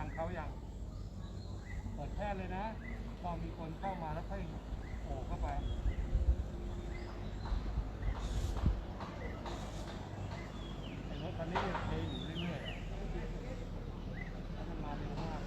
ยังเขายังเปิดแค่เลยนะ พอมีคนเข้ามาแล้วค่อยโผล่เข้าไปไอ้รถคันนี้เนี่ยเทอยู่เรื่อยๆอะแล้วมันมาเร็วมาก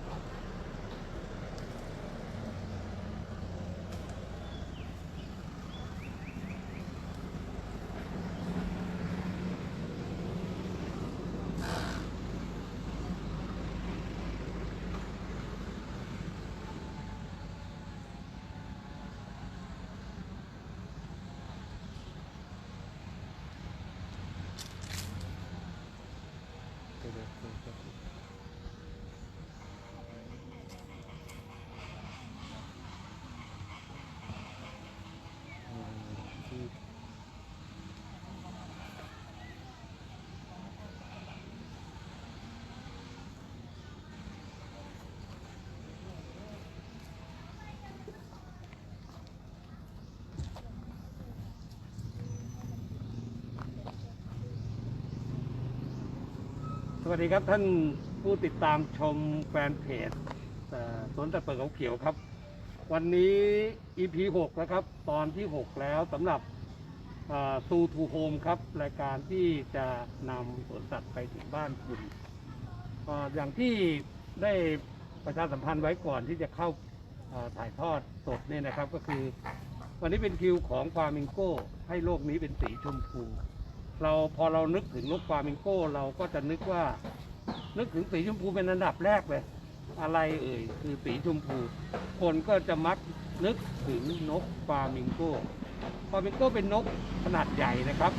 ส วัสดีครับท่านผู้ติดตามชมแฟนเพจสวนสัตว์เปิดเขาเขียวครับ วันนี้ EP 6แล้วครับ ตอนที่ 6 แล้วสำหรับซูทูโฮมครับ รายการที่จะนำสวนสัตว์ไปถึงบ้านคุณออย่างที่ได้ประชาสัมพันธ์ไว้ก่อนที่จะเข้าถ่ายทอดสดเนี่ยนะครับก็คือ วันนี้เป็นคิวของฟามิงโก้ ให้โลกนี้เป็นสีชมพู เราพอเรานึกถึงนกฟลามิงโก้ เราก็จะนึกว่า นึกถึงสีชมพูเป็นอันดับแรกเลย อะไรเอ่ยคือสีชมพู คนก็จะมักนึกถึงนกฟลามิงโก้ฟลามิงโก้เป็นนกขนาดใหญ่นะครับ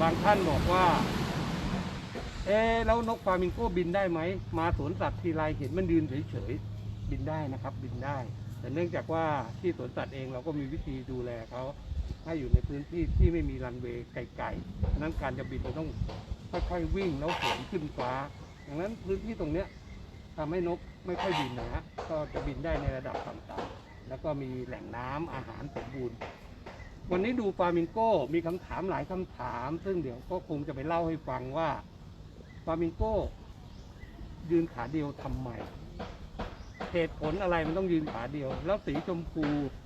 บางท่านบอกว่า เอ๊แล้วนกฟลามิงโก้บินได้ไหม มาสวนสัตว์ทีไรเห็นมันยืนเฉยๆบินได้นะครับ บินได้ แต่เนื่องจากว่าที่สวนสัตว์เองเราก็มีวิธีดูแลเขา ให้อยู่ในพื้นที่ที่ไม่มีรันเวย์ไกลๆฉะนั้นการจะบินเราต้องค่อยๆวิ่งแล้วโหนขึ้นฟ้าดังนั้นพื้นที่ตรงเนี้ยทำให้นกไม่ค่อยบินนะฮะก็จะบินได้ในระดับต่างๆ แล้วก็มีแหล่งน้ำอาหารสมบูรณ์ วันนี้ดูฟลามิงโก้มีคำถามหลายคำถาม ซึ่งเดี๋ยวก็คงจะไปเล่าให้ฟังว่าฟลามิงโก้ยืนขาเดียวทำไม เหตุผลอะไรมันต้องยืนขาเดียว แล้วสีชมพู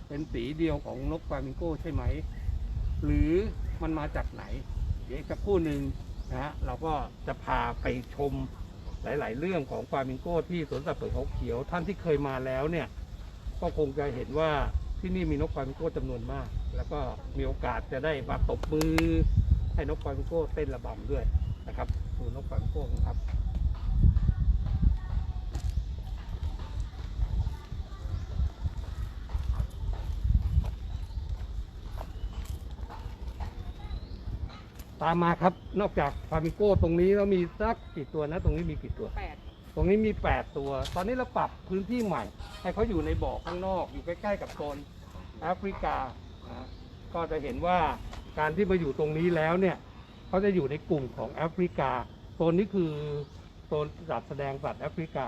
เป็นสีเดียวของนกฟลามิงโก้ใช่ไหม หรือมันมาจากไหน เดี๋ยวสักครู่หนึ่งนะฮะเราก็จะพาไปชมหลาย ๆ เรื่องของฟลามิงโก้ที่สวนสัตว์เปิดเขาเขียว ท่านที่เคยมาแล้วเนี่ย ก็คงจะเห็นว่าที่นี่มีนกฟลามิงโก้จำนวนมาก แล้วก็มีโอกาสจะได้มาตบมือให้นกฟลามิงโก้เต้นระบำด้วยนะครับดูนกฟลามิงโก้ครับ ตามมาครับ นอกจากฟลามิงโก้ตรงนี้แล้วมีสักกี่ตัวนะ ตรงนี้มีกี่ตัว แปดตรงนี้มี 8 ตัว ตอนนี้เราปรับพื้นที่ใหม่ ให้เขาอยู่ในบ่อข้างนอก อยู่ใกล้ๆกับโซนแอฟริกานะก็จะเห็นว่าการที่มาอยู่ตรงนี้แล้วเนี่ยเขาจะอยู่ในกลุ่มของแอฟริกา โซนนี้คือโซนจัดแสดงสัตว์แอฟริกา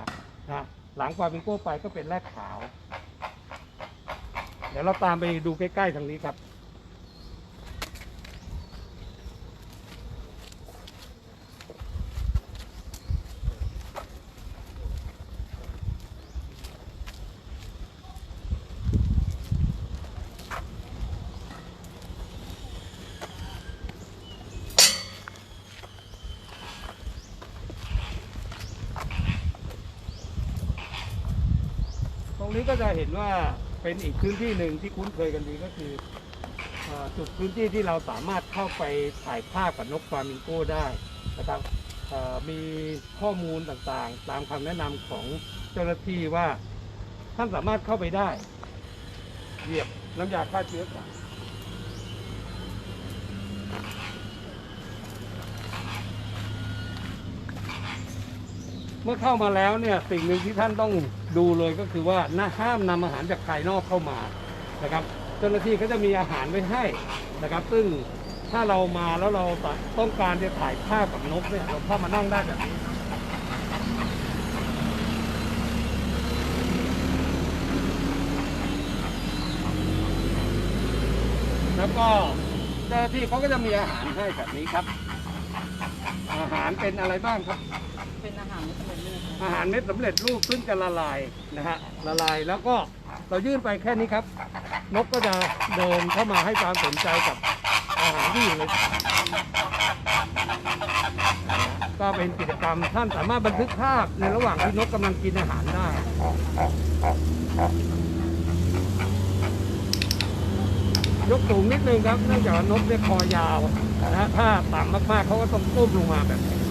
นะหลังฟลามิงโก้ไปก็เป็นแรดขาว เดี๋ยวเราตามไปดูใกล้ๆทางนี้ครับ ตรงนี้ก็จะเห็น ว่าเป็นอีกพื้นที่หนึ่งที่คุ้นเคยกันดีก็คือจุดพื้นที่ที่เราสามารถเข้าไปถ่ายภาพกับนกฟลามิงโก้ได้นะครับมีข้อมูลต่างๆ ตามคำแนะนำของเจ้าหน้าที่ว่าท่านสามารถเข้าไปได้เหยียบน้ำยาฆ่าเชื้อก่อน เมื่อเข้ามาแล้วเนี่ยสิ่งหนึ่งที่ท่านต้องดูเลยก็คือว่าน่าห้ามนำอาหารจากภายนอกเข้ามานะครับ เจ้าหน้าที่เขาจะมีอาหารไว้ให้นะครับ ซึ่งถ้าเรามาแล้วเราต้องการจะถ่ายภาพกับนกเนี่ยเราเข้ามานั่งได้แบบนี้แล้วก็เจ้าหน้าที่เขาก็จะมีอาหารให้แบบนี้ครับ อาหารเป็นอะไรบ้างครับ เป็นอาหารไม่สำเร็จรูปอาหารเม็ดสำเร็จรูปซึ่งจะละลายนะฮะละลายแล้วก็เรายื่นไปแค่นี้ครับ นกก็จะเดินเข้ามาให้ความสนใจกับอาหารที่อยู่ในก็เป็นกิจกรรมท่านสามารถบันทึกภาพในระหว่างที่นกกำลังกินอาหารได้ยกสูงนิดนึงครับเนื่องจากนกเนี่ยคอยาวนะฮะถ้าต่ำมากๆเขาก็ต้องก้มลงมาแบบนี้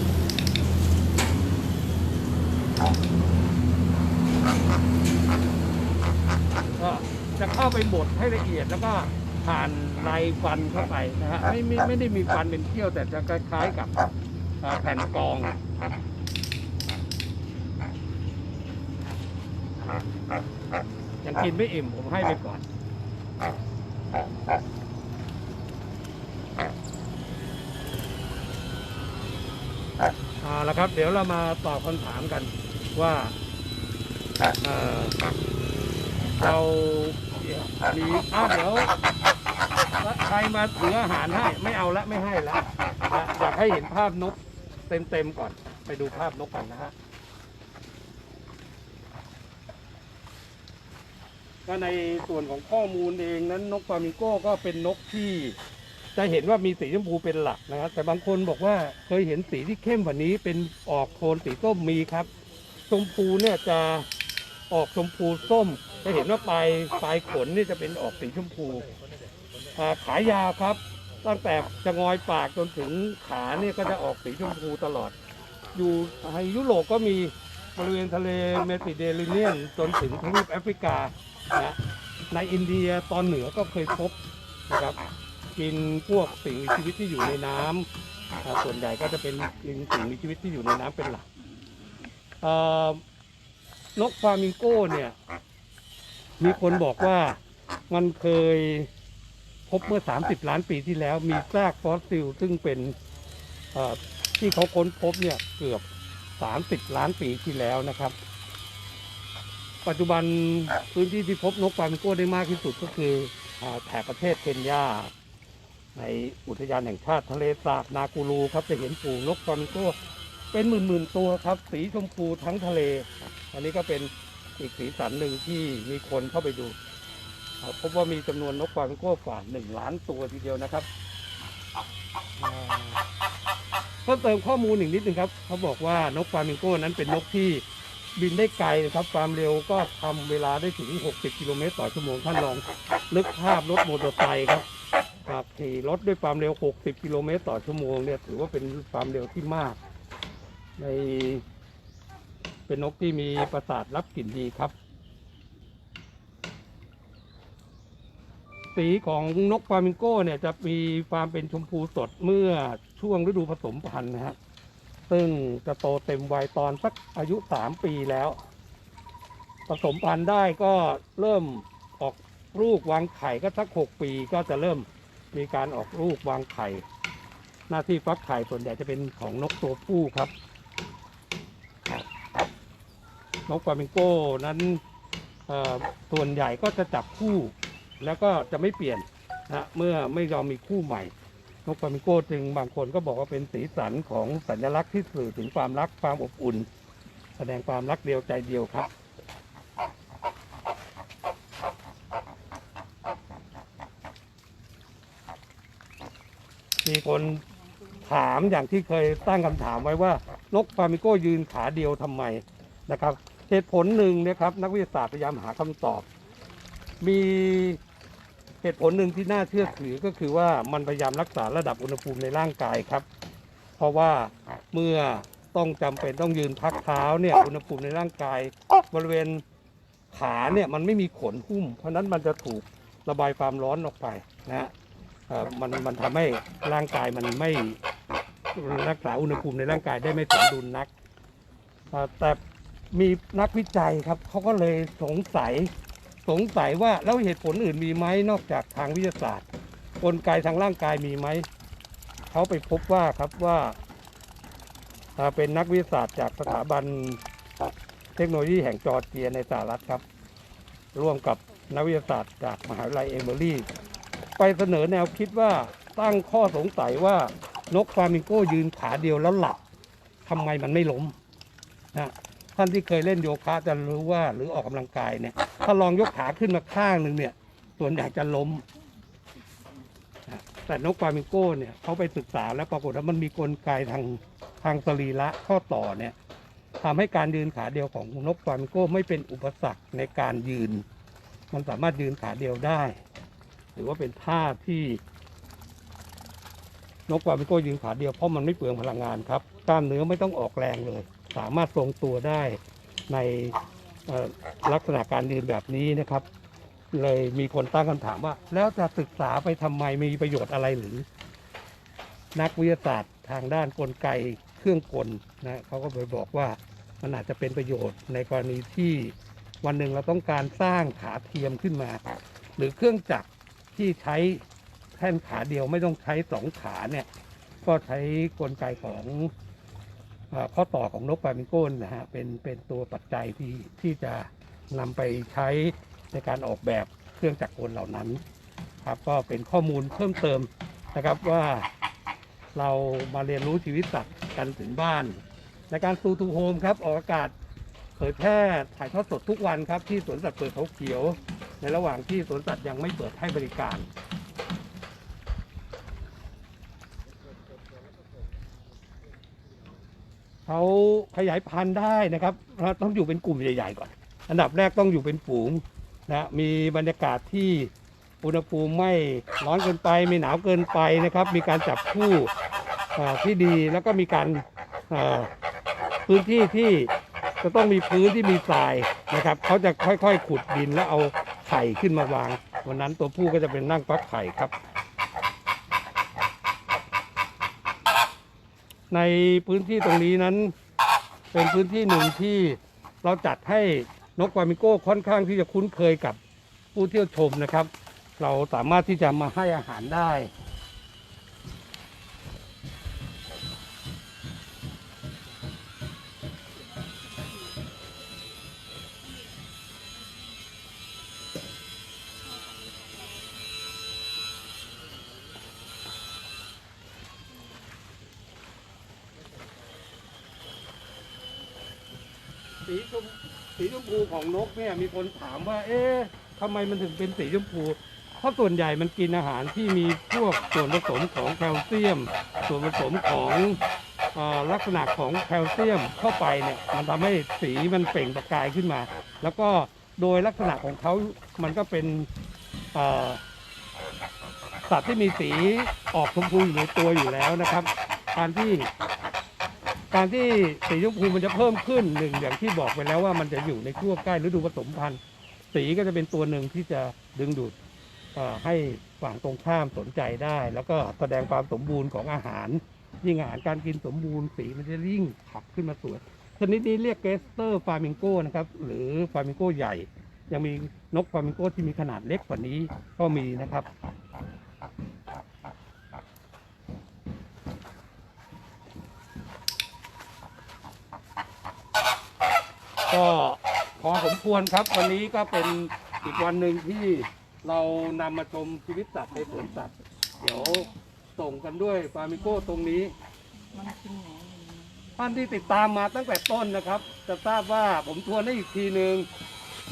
ก็จะเข้าไปบดให้ละเอียดแล้วก็ผ่านลายฟันเข้าไปนะฮะไม่ไม่ไม่ได้มีฟันเป็นเขี้ยวแต่จะคล้ายๆกับอ่าแผ่นกรองยังกินไม่อิ่มผมให้ไปก่อน เอาละครับ เดี๋ยวเรามาตอบคำถามกัน ว่าเรามีอ้าวเดี๋ยวใครมาถืออาหารให้ไม่เอาละไม่ให้ละอยากให้เห็นภาพนกเต็มๆก่อน ไปดูภาพนกกันนะฮะก็ในส่วนของข้อมูลเองนั้นนกฟามิงโก้ก็เป็นนกที่จะเห็นว่ามีสีชมพูเป็นหลักนะครับ แต่บางคนบอกว่าเคยเห็นสีที่เข้มกว่านี้เป็นออกโทนสีส้มมีครับ ชมพูเนี่ยจะออกชมพูส้ม จะเห็นว่าปลายปลายขนนี่จะเป็นออกสีชมพูขายาวครับ ตั้งแต่จะงอยปากจนถึงขาเนี่ยก็จะออกสีชมพูตลอด อยู่ในยุโรปก็มีบริเวณทะเลเมดิเตอร์เรเนียนจนถึงทวีปแอฟริกานะในอินเดียตอนเหนือก็เคยพบนะครับกินพวกสิ่งมีชีวิตที่อยู่ในน้ำอ่าส่วนใหญ่ก็จะเป็นกินสิ่งมีชีวิตที่อยู่ในน้ำเป็นหลัก นกฟามิงโก้เนี่ย มีคนบอกว่ามันเคยพบเมื่อ 30 ล้านปีที่แล้ว มีซากฟอสซิล ซึ่งเป็นที่เขาค้นพบเนี่ยเกือบ 30 ล้านปีที่แล้วนะครับ ปัจจุบันพื้นที่ที่พบนกฟามิงโก้ได้มากที่สุดก็คือแถบประเทศเคนยาในอุทยานแห่งชาติทะเลสาบนากูรูครับจะเห็นฝูงนกฟามิงโก้ เป็นหมื่นๆตัวครับ สีชมพูทั้งทะเล อันนี้ก็เป็นอีกสีสันหนึ่งที่มีคนเข้าไปดูพบว่ามีจำนวนนกฟลามิงโก้กว่าหนึ่งล้านตัวทีเดียวนะครับเพิ่มเติมข้อมูลอีกนิดนึงครับเขาบอกว่านกฟลามิงโก้นั้นเป็นนกที่บินได้ไกลนะครับความเร็วก็ทำเวลาได้ถึง 60 กิโลเมตรต่อชั่วโมงท่านลองนึกภาพรถมอเตอร์ไซค์ครับครับขี่รถด้วยความเร็ว 60 กิโลเมตรต่อชั่วโมงเนี่ยถือว่าเป็นความเร็วที่มาก ในเป็นนกที่มีประสาทรับกลิ่นดีครับ สีของนกฟามิงโก้เนี่ยจะมีความเป็นชมพูสดเมื่อช่วงฤดูผสมพันธุ์นะฮะซึ่งจะโตเต็มวัยตอนสักอายุ3ปีแล้ว ผสมพันธุ์ได้ก็เริ่มออกลูกวางไข่ก็สัก6ปีก็จะเริ่มมีการออกลูกวางไข่ หน้าที่ฟักไข่ส่วนใหญ่จะเป็นของนกตัวผู้ครับ นกฟลามิงโก้นั้นส่วนใหญ่ก็จะจับคู่ แล้วก็จะไม่เปลี่ยนนะเมื่อไม่ยอมมีคู่ใหม่ นกฟลามิงโก้จึงบางคนก็บอกว่าเป็นสีสันของสัญลักษณ์ที่สื่อถึงความรักความอบอุ่น แสดงความรักเดียวใจเดียวครับมีคนถามอย่างที่เคยตั้งคำถามไว้ว่านกฟลามิงโก้ยืนขาเดียวทำไมนะครับ เหตุผลหนึ่งนะครับ นักวิทยาศาสตร์พยายามหาคำตอบ มีเหตุผลหนึ่งที่น่าเชื่อถือก็คือว่ามันพยายามรักษาระดับอุณหภูมิในร่างกายครับ เพราะว่าเมื่อต้องจำเป็นต้องยืนพักเท้าเนี่ยอุณหภูมิในร่างกาย บริเวณขาเนี่ยมันไม่มีขนหุ้ม เพราะฉะนั้นมันจะถูกระบายความร้อนออกไปนะฮะมันมันทำให้ร่างกายมันไม่รักษาอุณหภูมิในร่างกายได้ไม่สมดุลนัก แต่ มีนักวิจัยครับเขาก็เลยสงสัยสงสัยว่าแล้วเหตุผลอื่นมีไหมนอกจากทางวิทยาศาสตร์ กลไกทางร่างกายมีไหมเขาไปพบว่าครับว่าเป็นนักวิทยาศาสตร์จากสถาบันเทคโนโลยีแห่งจอร์เจียในสหรัฐครับ ร่วมกับนักวิทยาศาสตร์จากมหาวิทยาลัยเอเมอรี่ ไปเสนอแนวคิดว่าตั้งข้อสงสัยว่านกฟลามิงโก้ยืนขาเดียวแล้วหลับทำไมมันไม่ล้มนะ ท่านที่เคยเล่นโยคะจะรู้ว่าหรือออกกำลังกายเนี่ย ถ้าลองยกขาขึ้นมาข้างหนึ่งเนี่ย ส่วนใหญ่จะล้ม แต่นกฟลามิงโก้เนี่ยเขาไปศึกษาแล้วปรากฏว่ามันมีกลไกทางทางสรีระข้อต่อเนี่ยทำให้การยืนขาเดียวของนกฟลามิงโก้ไม่เป็นอุปสรรคในการยืน มันสามารถยืนขาเดียวได้ หรือว่าเป็นท่าที่นกฟลามิงโก้ยืนขาเดียวเพราะมันไม่เปลืองพลังงานครับกล้ามเนื้อไม่ต้องออกแรงเลย สามารถทรงตัวได้ในลักษณะการยืนแบบนี้นะครับ เลยมีคนตั้งคำถามว่า แล้วจะศึกษาไปทำไมมีประโยชน์อะไรหรือ นักวิทยาศาสตร์ทางด้านกลไกเครื่องกลนะเขาก็ไปบอกว่ามันอาจจะเป็นประโยชน์ในกรณีที่วันหนึ่งเราต้องการสร้างขาเทียมขึ้นมา หรือเครื่องจักรที่ใช้แท่นขาเดียวไม่ต้องใช้สองขาเนี่ย ก็ใช้กลไกของ ข้อต่อของนกฟลามิงโก้นะฮะเป็นเป็นตัวปัจจัยที่ที่จะนำไปใช้ในการออกแบบเครื่องจักรกลเหล่านั้นครับก็เป็นข้อมูลเพิ่มเติมนะครับว่าเรามาเรียนรู้ชีวิตสัตว์กันถึงบ้าน ในการซูทูโฮมครับ ออกอากาศเผยแพร่ถ่ายทอดสดทุกวันครับ ที่สวนสัตว์เปิดเขาเขียว ในระหว่างที่สวนสัตว์ยังไม่เปิดให้บริการ เขาขยายพันธุ์ได้นะครับเราต้องอยู่เป็นกลุ่มใหญ่ๆก่อน อันดับแรกต้องอยู่เป็นฝูงนะมีบรรยากาศที่อุณหภูมิไม่ร้อนเกินไปไม่หนาวเกินไปนะครับ มีการจับคู่ที่ดีแล้วก็มีการพื้นที่ที่จะต้องมีพื้นที่มีทรายนะครับเขาจะค่อยๆ ขุดดินแล้วเอาไข่ขึ้นมาวาง วันนั้นตัวผู้ก็จะเป็นนั่งฟักไข่ครับ ในพื้นที่ตรงนี้นั้น เป็นพื้นที่หนึ่งที่เราจัดให้นกฟลามิโก้ค่อนข้างที่จะคุ้นเคยกับผู้เที่ยวชมนะครับ เราสามารถที่จะมาให้อาหารได้ สีชมสีชมพูของนกเนี่ยมีคนถามว่า เอ๊ะทำไมมันถึงเป็นสีชมพู เพราะส่วนใหญ่มันกินอาหารที่มีพวกส่วนผสมของแคลเซียม ส่วนผสมของออลักษณะของแคลเซียมเข้าไปเนี่ยมันทำให้สีมันเปล่งประกายขึ้นมา แล้วก็โดยลักษณะของเขามันก็เป็นอ่อสัตว์ที่มีสีออกชมพูอยู่ในตัวอยู่แล้วนะครับการที่ การที่สีชมพูมันจะเพิ่มขึ้นหนึ่งอย่างที่บอกไปแล้วว่ามันจะอยู่ในช่วงใกล้ฤดูผสมพันธุ์ สีก็จะเป็นตัวหนึ่งที่จะดึงดูดให้ฝั่งตรงข้ามสนใจได้ แล้วก็แสดงความสมบูรณ์ของอาหาร ยิ่งอาหารการกินสมบูรณ์สีมันจะยิ่งขับขึ้นมาสวยชนิดนี้เรียกเกสเตอร์ฟามิงโกนะครับหรือฟามิงโกใหญ่ ยังมีนกฟามิงโกที่มีขนาดเล็กกว่านี้ก็มีนะครับ ก็พอสมควรครับ วันนี้ก็เป็นอีกวันหนึ่งที่เรานำมาชมชีวิตสัตว์ในสวนสัตว์ เดี๋ยวส่งกันด้วยฟาร์มิโก้ตรงนี้มันกินแหนมท่านที่ติดตามมาตั้งแต่ต้นนะครับ จะทราบว่าผมทวนให้อีกทีหนึ่ง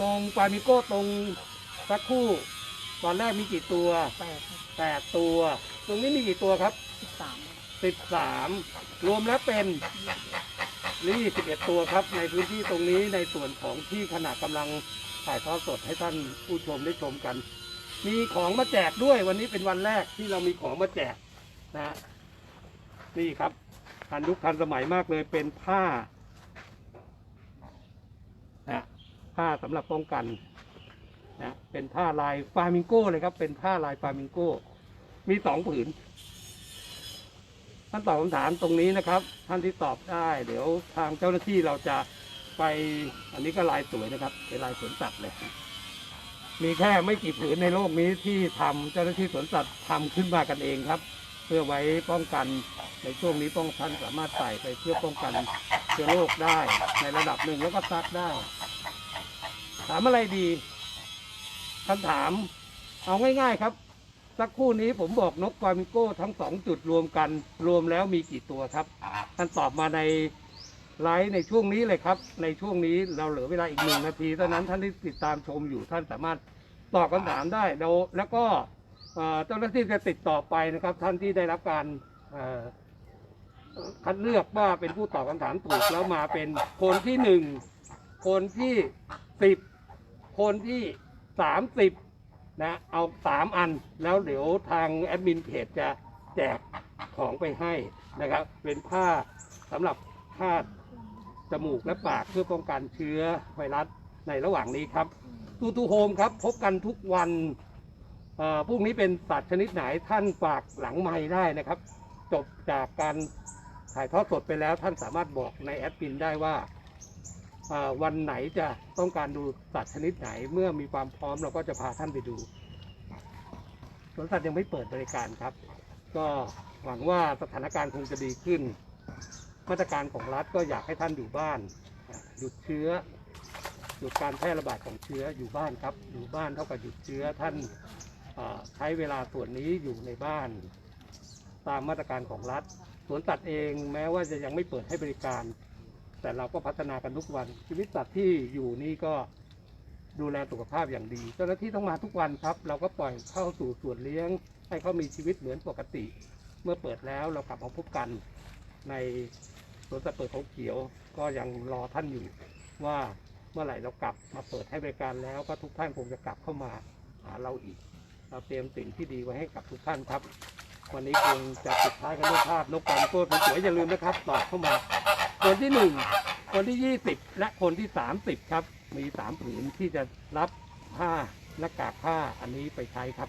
ตรงฟาร์มิโก้ตรงสักครู่ ตอนแรกมีกี่ตัวแปดแปดตัว ตรงนี้มีกี่ตัวครับสิบสามสิบสามรวมแล้วเป็น นี่ 11 ตัวครับ ในพื้นที่ตรงนี้ในส่วนของที่ขณะกำลังถ่ายทอดสดให้ท่านผู้ชมได้ชมกัน มีของมาแจกด้วยวันนี้เป็นวันแรกที่เรามีของมาแจกนะฮะนี่ครับทันยุคทันสมัยมากเลยเป็นผ้านะผ้าสำหรับป้องกันนะเป็นผ้าลายฟามิงโก้เลยครับ เป็นผ้าลายฟามิงโก้ มีสองผืน ท่านตอบคำถามตรงนี้นะครับ ท่านที่ตอบได้ เดี๋ยวทางเจ้าหน้าที่เราจะไปอันนี้ก็ลายสวยนะครับเป็นลายสวนสัตว์เลย มีแค่ไม่กี่ผืนในโลกนี้ที่ทำเจ้าหน้าที่สวนสัตว์ทำขึ้นมากันเองครับ เพื่อไว้ป้องกันในช่วงนี้ป้องท่านสามารถใส่ไปเพื่อป้องกันเชื้อโรคได้ ในระดับหนึ่งแล้วก็ซักได้ ถามอะไรดีคำถาม เอาง่าย ๆ ครับ สักครู่นี้ผมบอกนกฟลามิงโก้ทั้งสองจุดรวมกัน รวมแล้วมีกี่ตัวครับท่านตอบมาในไลฟ์ในช่วงนี้เลยครับ ในช่วงนี้เราเหลือเวลาอีกหนึ่งนาทีเท่านั้นท่านที่ติดตามชมอยู่ท่านสามารถตอบคำถามได้เราแล้วก็เอ่อเจ้าหน้าที่จะติดต่อไปนะครับ ท่านที่ได้รับการคัดเลือกว่าเป็นผู้ตอบคำถามถูกแล้วมาเป็นคนที่หนึ่งคนที่สิบคนที่สามสิบ นะเอาสามอันแล้วเดี๋ยวทางแอดมินเพจจะแจกของไปให้นะครับ เป็นผ้าสำหรับผ้าจมูกและปากเพื่อป้องกันเชื้อไวรัสในระหว่างนี้ครับตูตูโฮมครับ พบกันทุกวันพรุ่งนี้เป็นสัตว์ชนิดไหนท่านฝากหลังไม้ได้นะครับ จบจากการถ่ายทอดสดไปแล้วท่านสามารถบอกในแอดมินได้ว่า วันไหนจะต้องการดูสัตว์ชนิดไหน เมื่อมีความพร้อมเราก็จะพาท่านไปดูสวนสัตว์ยังไม่เปิดบริการครับ ก็หวังว่าสถานการณ์คงจะดีขึ้น มาตรการของรัฐก็อยากให้ท่านอยู่บ้าน หยุดเชื้อ หยุดการแพร่ระบาดของเชื้ออยู่บ้านครับ อยู่บ้านเท่ากับหยุดเชื้อท่านใช้เวลาส่วนนี้อยู่ในบ้าน ตามมาตรการของรัฐ สวนสัตว์เองแม้ว่าจะยังไม่เปิดให้บริการ แต่เราก็พัฒนากันทุกวัน ชีวิตสัตว์ที่อยู่นี่ก็ดูแลสุขภาพอย่างดี เจ้าหน้าที่ต้องมาทุกวันครับ เราก็ปล่อยเข้าสู่ส่วนเลี้ยง ให้เขามีชีวิตเหมือนปกติ เมื่อเปิดแล้วเรากลับมาพบกันในสวนสัตว์เปิดเขาเขียว ก็ยังรอท่านอยู่ว่าเมื่อไหร่เรากลับมาเปิดให้บริการแล้ว ก็ทุกท่านคงจะกลับเข้ามาหาเราอีก เราเตรียมสิ่งที่ดีไว้ให้กับทุกท่านครับ วันนี้คงจะปิดท้ายกันด้วยภาพนกกองโคตรสวยอย่าลืมนะครับตอบเข้ามา คนที่หนึ่งคนที่ยี่สิบและคนที่สามสิบครับ มีสามผืนที่จะรับผ้าหน้ากากผ้าอันนี้ไปใช้ครับ